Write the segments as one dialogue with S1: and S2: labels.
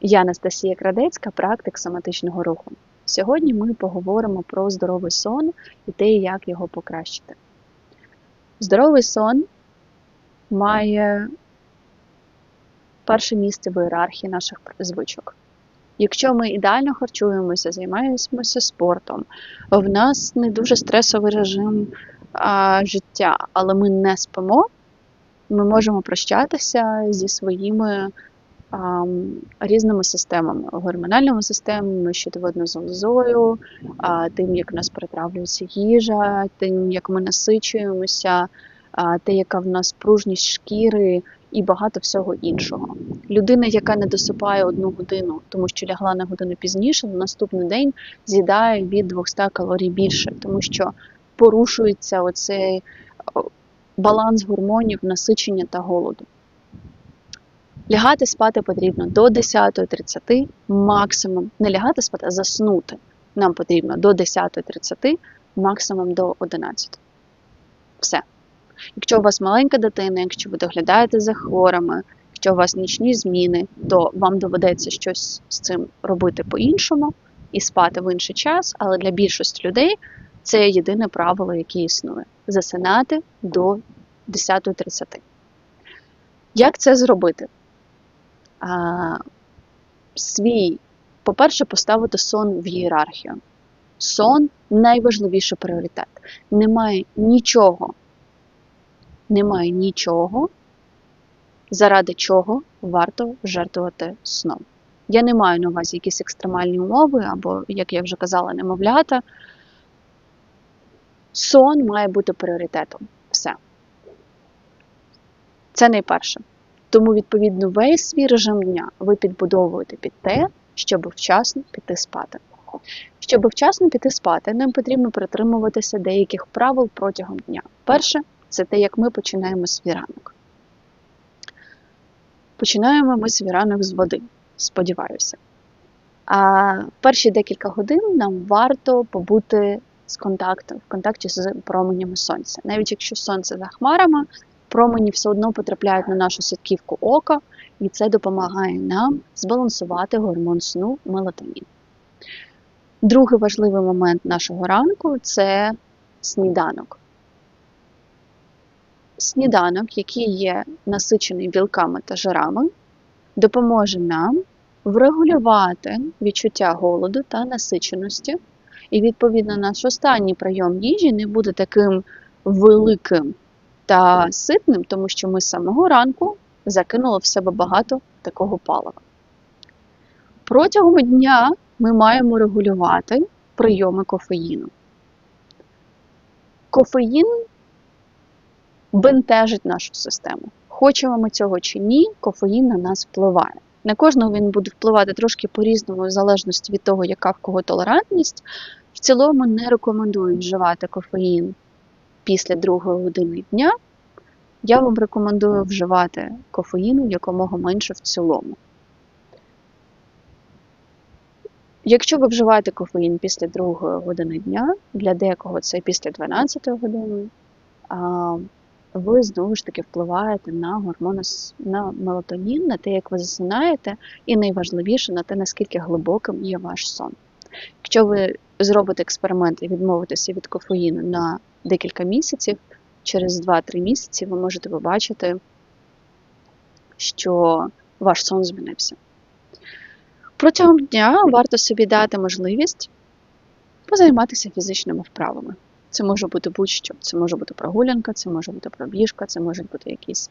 S1: Я Анастасія Крадецька, практик соматичного руху. Сьогодні ми поговоримо про здоровий сон і те, як його покращити. Здоровий сон має перше місце в ієрархії наших звичок. Якщо ми ідеально харчуємося, займаємося спортом, в нас не дуже стресовий режим а, життя, але ми не спимо, ми можемо прощатися зі своїми різними системами, гормональними системами, щитовидною залозою, тим, як в нас перетравлюється їжа, тим, як ми насичуємося, те, яка в нас пружність шкіри і багато всього іншого. Людина, яка не досипає одну годину, тому що лягла на годину пізніше, на наступний день з'їдає від 200 калорій більше, тому що порушується оцей баланс гормонів, насичення та голоду. Лягати спати потрібно до 10.30 максимум. Не лягати спати, а заснути. Нам потрібно до 10.30, максимум до 11. Все. Якщо у вас маленька дитина, якщо ви доглядаєте за хворими, якщо у вас нічні зміни, то вам доведеться щось з цим робити по-іншому і спати в інший час, але для більшості людей це єдине правило, яке існує засинати до 10.30. Як це зробити? Свій, по-перше, поставити сон в ієрархію. Сон найважливіший пріоритет. Немає нічого, немає нічого, заради чого варто жертвувати сном. Я не маю на увазі якісь екстремальні умови, або, як я вже казала, немовлята. Сон має бути пріоритетом. Все. Це найперше. Тому, відповідно, весь свій режим дня ви підбудовуєте під те, щоб вчасно піти спати. Щоб вчасно піти спати, нам потрібно притримуватися деяких правил протягом дня. Перше це те, як ми починаємо свій ранок. Починаємо ми свій ранок з води, сподіваюся. А перші декілька годин нам варто побути з контактом, в контакті з променями сонця. Навіть якщо сонце за хмарами, промені все одно потрапляють на нашу сітківку ока, і це допомагає нам збалансувати гормон сну мелатонін. Другий важливий момент нашого ранку це сніданок. Сніданок, який є насичений білками та жирами, допоможе нам врегулювати відчуття голоду та насиченості. І, відповідно, наш останній прийом їжі не буде таким великим та ситним, тому що ми з самого ранку закинули в себе багато такого палива. Протягом дня ми маємо регулювати прийоми кофеїну. Кофеїн бентежить нашу систему. Хочемо ми цього чи ні, кофеїн на нас впливає. На кожного він буде впливати трошки по-різному, в залежності від того, яка в кого толерантність. В цілому не рекомендую вживати кофеїн після другої години дня. Я вам рекомендую вживати кофеїну якомога менше в цілому. Якщо ви вживаєте кофеїн після другої години дня, для декого це після 12 години, ви знову ж таки впливаєте на гормони на мелатонін, на те, як ви засинаєте, і найважливіше на те, наскільки глибоким є ваш сон. Якщо ви зробите експеримент і відмовитеся від кофеїну на декілька місяців, через 2-3 місяці ви можете побачити, що ваш сон змінився. Протягом дня варто собі дати можливість позайматися фізичними вправами. Це може бути будь-що. Це може бути прогулянка, це може бути пробіжка, це може бути якийсь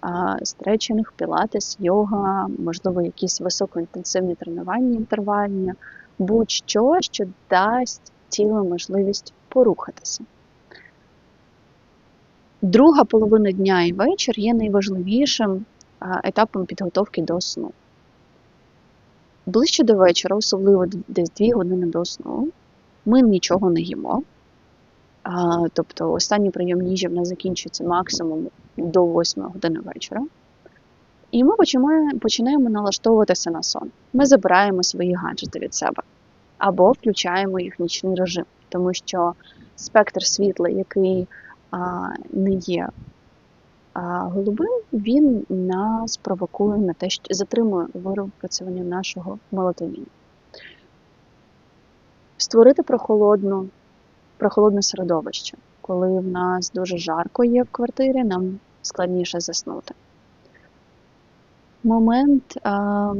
S1: а, стретчинг, пілатес, йога, можливо, якісь високоінтенсивні тренування, інтервальні, будь-що, що дасть тілу можливість порухатися. Друга половина дня і вечір є найважливішим етапом підготовки до сну. Ближче до вечора, особливо десь 2 години до сну, ми нічого не їмо. А, Тобто останній прийом їжі в нас закінчується максимум до 8 години вечора. І ми починаємо, починаємо налаштовуватися на сон. Ми забираємо свої гаджети від себе або включаємо їх нічний режим, тому що спектр світла, який не є А голубин він нас провокує на те, що затримує випрацювання нашого мелатоніну. Створити прохолодну, прохолодне середовище. Коли в нас дуже жарко є в квартирі, нам складніше заснути. Момент а,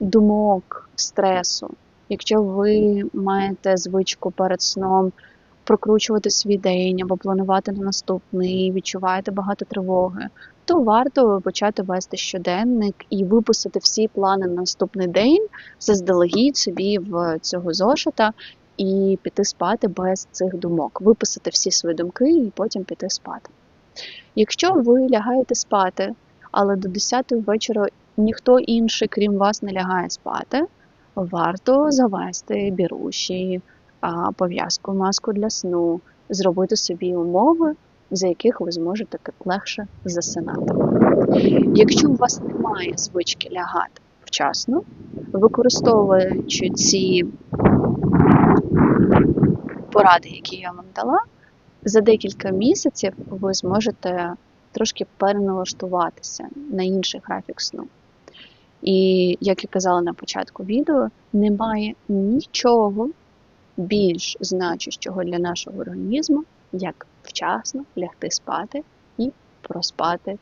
S1: думок, стресу. Якщо ви маєте звичку перед сном прокручувати свій день або планувати на наступний, відчуваєте багато тривоги, то варто почати вести щоденник і виписати всі плани на наступний день заздалегідь собі в цього зошита і піти спати без цих думок, виписати всі свої думки і потім піти спати. Якщо ви лягаєте спати, але до 10 вечора ніхто інший, крім вас, не лягає спати, варто завести біруші, пов'язку, маску для сну, зробити собі умови, за яких ви зможете легше засинати. Якщо у вас немає звички лягати вчасно, використовуючи ці поради, які я вам дала, за декілька місяців ви зможете трошки переналаштуватися на інший графік сну. І, як я казала на початку відео, немає нічого більш значущого для нашого організму, як вчасно лягти спати і проспати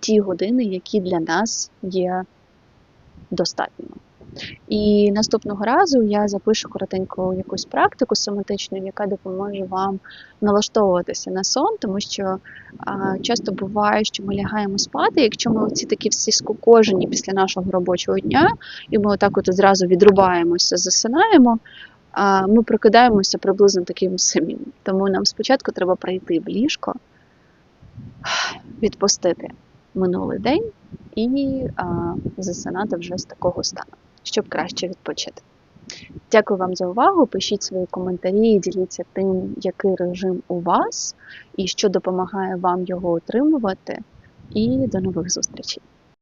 S1: ті години, які для нас є достатніми. І наступного разу я запишу коротеньку якусь практику соматичну, яка допоможе вам налаштовуватися на сон, тому що а, часто буває, що ми лягаємо спати, якщо ми оці такі всі скукожені після нашого робочого дня, і ми отак от одразу відрубаємося, засинаємо. Ми прокидаємося приблизно таким самим. Тому нам спочатку треба прийти в ліжко, відпустити минулий день і засинати вже з такого стану щоб краще відпочити. Дякую вам за увагу. Пишіть свої коментарі, діліться тим, який режим у вас і що допомагає вам його отримувати. І до нових зустрічей!